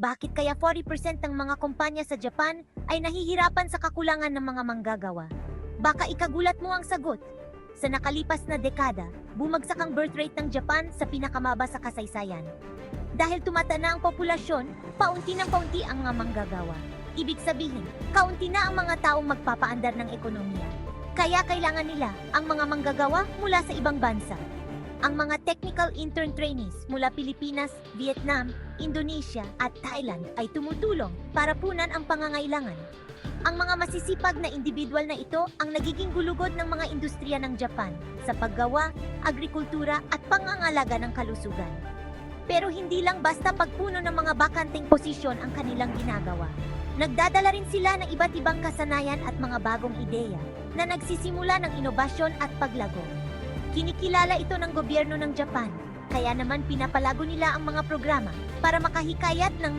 Bakit kaya 40% ng mga kumpanya sa Japan ay nahihirapan sa kakulangan ng mga manggagawa? Baka ikagulat mo ang sagot. Sa nakalipas na dekada, bumagsak ang birth rate ng Japan sa pinakamaba sa kasaysayan. Dahil tumata na ang populasyon, paunti ng paunti ang mga manggagawa. Ibig sabihin, kaunti na ang mga taong magpapaandar ng ekonomiya. Kaya kailangan nila ang mga manggagawa mula sa ibang bansa. Ang mga technical intern trainees mula Pilipinas, Vietnam, Indonesia at Thailand ay tumutulong para punan ang pangangailangan. Ang mga masisipag na individual na ito ang nagiging gulugod ng mga industriya ng Japan sa paggawa, agrikultura at pangangalaga ng kalusugan. Pero hindi lang basta pagpuno ng mga bakanteng posisyon ang kanilang ginagawa. Nagdadala rin sila ng iba't ibang kasanayan at mga bagong ideya na nagsisimula ng inobasyon at paglago. Kinikilala ito ng gobyerno ng Japan, kaya naman pinapalago nila ang mga programa para makahikayat ng mas